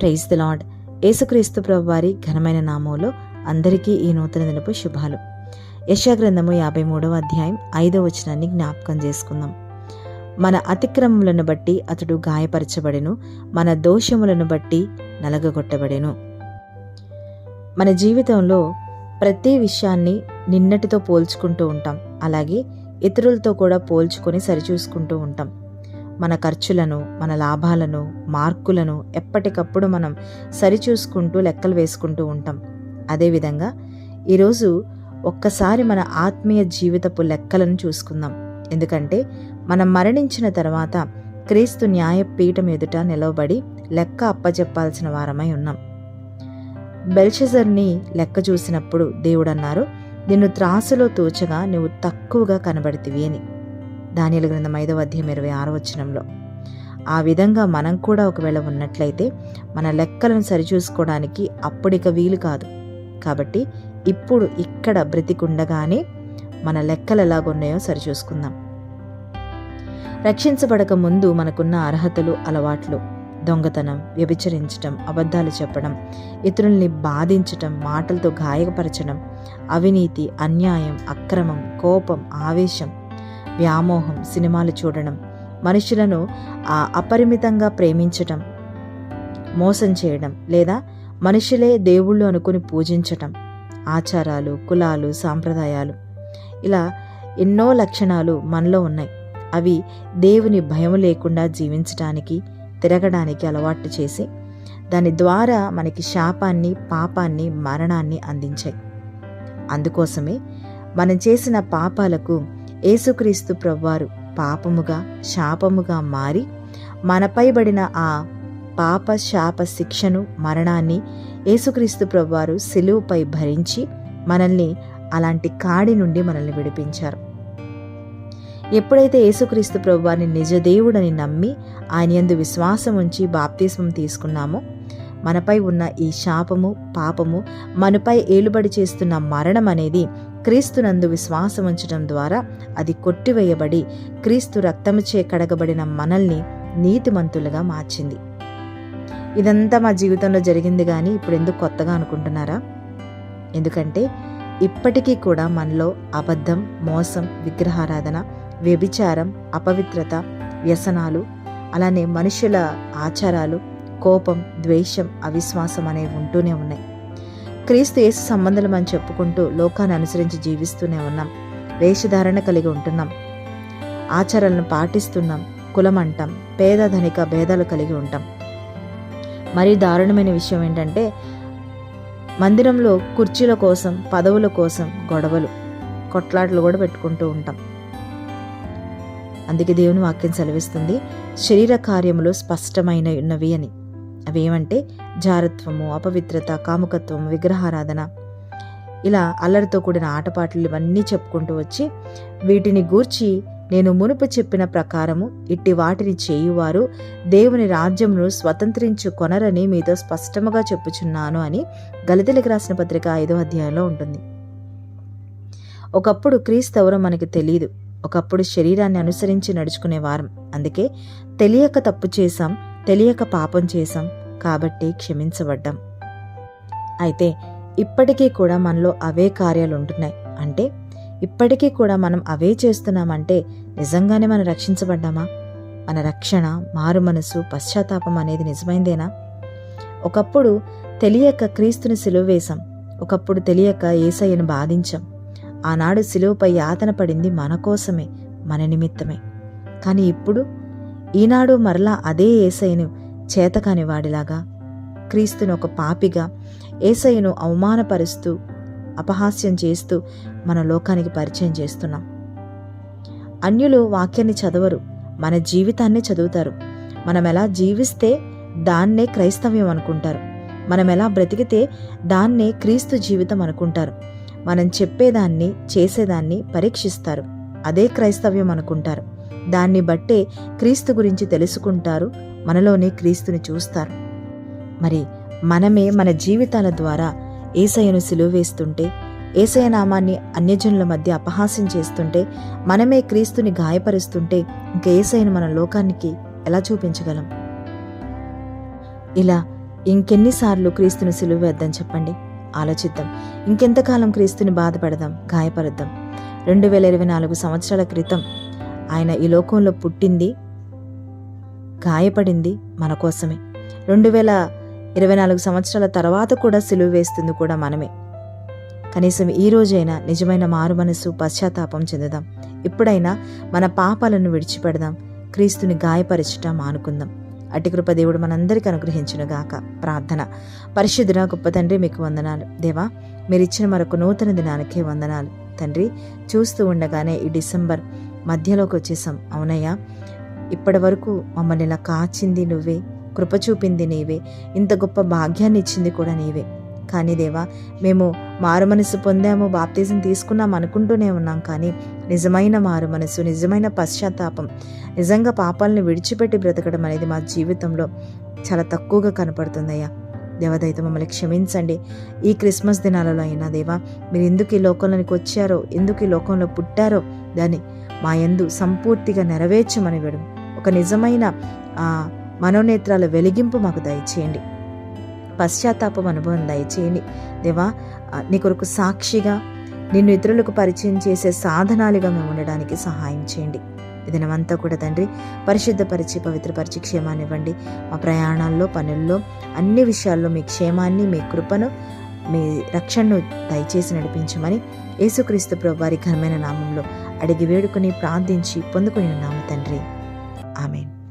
Praise the lord యేసుక్రీస్తు ప్రభు వారి ఘనమైన నామంలో అందరికీ ఈ నూతన దినపు శుభాలు. యశాగ్రంథము యాభై మూడవ అధ్యాయం ఐదవ వచనాన్ని జ్ఞాపకం చేసుకుందాం. మన అతిక్రమములను బట్టి అతడు గాయపరచబడెను మన దోషములను బట్టి నలగగొట్టబడెను. మన జీవితంలో ప్రతి విషయాన్ని నిన్నటితో పోల్చుకుంటూ ఉంటాం. అలాగే ఇతరులతో కూడా పోల్చుకొని సరిచూసుకుంటూ ఉంటాం. మన ఖర్చులను మన లాభాలను మార్కులను ఎప్పటికప్పుడు మనం సరిచూసుకుంటూ లెక్కలు వేసుకుంటూ ఉంటాం. అదేవిధంగా ఈరోజు ఒక్కసారి మన ఆత్మీయ జీవితపు లెక్కలను చూసుకుందాం. ఎందుకంటే మనం మరణించిన తర్వాత క్రీస్తు న్యాయపీఠం ఎదుట నిలవబడి లెక్క అప్పచెప్పాల్సిన వారమై ఉన్నాం. బెల్షజర్ని లెక్క చూసినప్పుడు దేవుడన్నారు నిన్ను త్రాసులో తూచగా నువ్వు తక్కువగా కనబడితివి అని. దానిల గ్రంథం ఐదవ అధ్యాయం ఇరవై ఆరో వచనంలో. ఆ విధంగా మనం కూడా ఒకవేళ ఉన్నట్లయితే మన లెక్కలను సరిచూసుకోవడానికి అప్పుడిక వీలు కాదు. కాబట్టి ఇప్పుడు ఇక్కడ బ్రతికుండగానే మన లెక్కలు ఎలాగున్నాయో సరిచూసుకుందాం. రక్షించబడక ముందు మనకున్న అర్హతలు అలవాట్లు దొంగతనం వ్యభిచరించటం అబద్ధాలు చెప్పడం ఇతరుల్ని బాధించటం మాటలతో గాయపరచడం అవినీతి అన్యాయం అక్రమం కోపం ఆవేశం వ్యామోహం సినిమాలు చూడడం మనుషులను అపరిమితంగా ప్రేమించటం మోసం చేయడం లేదా మనుషులే దేవుళ్ళు అనుకుని పూజించటం ఆచారాలు కులాలు సాంప్రదాయాలు. ఇలా ఎన్నో లక్షణాలు మనలో ఉన్నాయి. అవి దేవుని భయం లేకుండా జీవించటానికి తిరగడానికి అలవాటు చేసి దాని ద్వారా మనకి శాపాన్ని పాపాన్ని మరణాన్ని అందించాయి. అందుకోసమే మనం చేసిన పాపాలకు యేసుక్రీస్తు ప్రభువారు పాపముగా శాపముగా మారి మనపై పడిన ఆ పాప శాప శిక్షను మరణాన్ని యేసుక్రీస్తు ప్రభువారు శిలువుపై భరించి మనల్ని అలాంటి కాడి నుండి మనల్ని విడిపించారు. ఎప్పుడైతే యేసుక్రీస్తు ప్రభువారిని నిజదేవుడని నమ్మి ఆయన యందు విశ్వాసం ఉంచి బాప్తిస్మం తీసుకున్నామో మనపై ఉన్న ఈ శాపము పాపము మనపై ఏలుబడి చేస్తున్న మరణం అనేది క్రీస్తునందు విశ్వాసం ఉంచడం ద్వారా అది కొట్టివేయబడి క్రీస్తు రక్తముచే కడగబడిన మనల్ని నీతిమంతులుగా మార్చింది. ఇదంతా మా జీవితంలో జరిగింది కానీ ఇప్పుడు ఎందుకు కొత్తగా అనుకుంటున్నారా? ఎందుకంటే ఇప్పటికీ కూడా మనలో అబద్ధం మోసం విగ్రహారాధన వ్యభిచారం అపవిత్రత వ్యసనాలు అలానే మనుషుల ఆచారాలు కోపం ద్వేషం అవిశ్వాసం అనేవి ఉంటూనే ఉన్నాయి. క్రీస్తు యేసు సంబంధం అని చెప్పుకుంటూ లోకాన్ని అనుసరించి జీవిస్తూనే ఉన్నాం. వేషధారణ కలిగి ఉంటున్నాం. ఆచారాలను పాటిస్తున్నాం. కులం అంటాం పేద ధనిక భేదాలు కలిగి ఉంటాం. మరీ దారుణమైన విషయం ఏంటంటే మందిరంలో కుర్చీల కోసం పదవుల కోసం గొడవలు కొట్లాటలు కూడా పెట్టుకుంటూ ఉంటాం. అందుకే దేవుని వాక్యం సెలవిస్తుంది శరీర కార్యములు స్పష్టమైన ఉన్నవి అని. అవేమంటే జారత్వము అపవిత్రత కాముకత్వం విగ్రహారాధన. ఇలా అల్లరితో కూడిన ఆటపాటలు ఇవన్నీ చెప్పుకుంటూ వచ్చి వీటిని గూర్చి నేను మునుపు చెప్పిన ప్రకారము ఇట్టి వాటిని చేయువారు దేవుని రాజ్యమును స్వతంత్రించు కొనరని మీతో స్పష్టముగా చెప్పుచున్నాను అని గలితలకు రాసిన పత్రిక ఐదో అధ్యాయంలో ఉంటుంది. ఒకప్పుడు క్రీస్తవరం మనకి తెలియదు ఒకప్పుడు శరీరాన్ని అనుసరించి నడుచుకునే వారం అందుకే తెలియక తప్పు చేశాం. తెలియక పాపం చేశాం కాబట్టి క్షమించబడ్డాం. అయితే ఇప్పటికీ కూడా మనలో అవే కార్యాలు ఉంటున్నాయి అంటే ఇప్పటికీ కూడా మనం అవే చేస్తున్నామంటే నిజంగానే మనం రక్షించబడ్డామా? మన రక్షణ మారు మనసు పశ్చాత్తాపం అనేది నిజమైందేనా? ఒకప్పుడు తెలియక క్రీస్తుని సిలువ వేశాం. ఒకప్పుడు తెలియక ఏసయ్యను బాధించాం. ఆనాడు సిలువపై యాతన పడింది మన కోసమే మన నిమిత్తమే. కానీ ఇప్పుడు ఈనాడు మరలా అదే ఏసైను చేతకాని వాడిలాగా. క్రీస్తును ఒక పాపిగా ఏసయ్యను అవమానపరుస్తూ అపహాస్యం చేస్తూ మన లోకానికి పరిచయం చేస్తున్నాం. అన్యులు వాక్యాన్ని చదవరు మన జీవితాన్ని చదువుతారు. మనం ఎలా జీవిస్తే దాన్నే క్రైస్తవ్యం అనుకుంటారు. మనం ఎలా బ్రతికితే దాన్నే క్రీస్తు జీవితం అనుకుంటారు. మనం చెప్పేదాన్ని చేసేదాన్ని పరీక్షిస్తారు. అదే క్రైస్తవ్యం అనుకుంటారు. దాన్ని బట్టే క్రీస్తు గురించి తెలుసుకుంటారు మనలోనే క్రీస్తుని చూస్తారు. మరి మనమే మన జీవితాల ద్వారా ఏసయ్యను సిలువేస్తుంటే ఏసయ నామాన్ని అన్యజనుల మధ్య అపహాస్యం చేస్తుంటే మనమే క్రీస్తుని గాయపరుస్తుంటే ఇంక ఏసయ్యను మన లోకానికి ఎలా చూపించగలం? ఇలా ఇంకెన్నిసార్లు క్రీస్తుని సిలువేద్దాం చెప్పండి. ఆలోచిద్దాం. ఇంకెంతకాలం క్రీస్తుని బాధపడదాం గాయపరుద్దాం రెండు వేల ఇరవై నాలుగు సంవత్సరాల క్రితం ఆయన ఈ లోకంలో పుట్టింది గాయపడింది మన కోసమే. రెండు వేల ఇరవై నాలుగు సంవత్సరాల తర్వాత కూడా సిలువ వేస్తుంది కూడా మనమే. కనీసం ఈ రోజైనా నిజమైన మారు మనసు పశ్చాత్తాపం చెందుదాం. ఇప్పుడైనా మన పాపాలను విడిచిపెడదాం. క్రీస్తుని గాయపరచుట మానుకుందాం. అటు కృప దేవుడు మనందరికీ అనుగ్రహించునుగాక. ప్రార్థన. పరిశుద్ధుడ గొప్ప తండ్రి మీకు వందనాలు. దేవా మీరిచ్చిన మరొక నూతన దినానికే వందనాలు. తండ్రి చూస్తూ ఉండగానే ఈ డిసెంబర్ మధ్యలోకి వచ్చేసాం అవునయ్యా ఇప్పటి వరకు మమ్మల్ని ఇలా కాచింది నువ్వే కృప చూపింది నీవే ఇంత గొప్ప భాగ్యాన్ని ఇచ్చింది కూడా నీవే. కానీ దేవా మేము మారు మనసు పొందాము బాప్తీసం తీసుకున్నాం అనుకుంటూనే ఉన్నాం కానీ నిజమైన మారు మనసు నిజమైన పశ్చాత్తాపం నిజంగా పాపాలను విడిచిపెట్టి బ్రతకడం అనేది మా జీవితంలో చాలా తక్కువగా కనపడుతుందయ్యా. దేవదైతే మమ్మల్ని క్షమించండి. ఈ క్రిస్మస్ దినాలలో అయినా దేవా మీరు ఎందుకు ఈ లోకంలోనికి వచ్చారో ఎందుకు ఈ లోకంలో పుట్టారో దాన్ని మా యందు సంపూర్తిగా నెరవేర్చమని వేడం ఒక నిజమైన మనోనేత్రాల వెలిగింపు మాకు దయచేయండి. పశ్చాత్తాపం అనుభవం దయచేయండి. దేవా నీ కొరకు సాక్షిగా నిన్ను ఇతరులకు పరిచయం చేసే సాధనాలుగా మేము ఉండడానికి సహాయం చేయండి. దినమంతా కూడా తండ్రి పరిశుద్ధపరిచి పవిత్రపరిచి క్షేమాన్ని ఇవ్వండి. మా ప్రయాణాల్లో పనుల్లో అన్ని విషయాల్లో మీ క్షేమాన్ని మీ కృపను మీ రక్షణను దయచేసి నడిపించమని యేసుక్రీస్తు ప్రభువారి ఘనమైన నామంలో అడిగి వేడుకొని ప్రార్థించి పొందుకుని ఉన్నాము తండ్రి. ఆమెన్.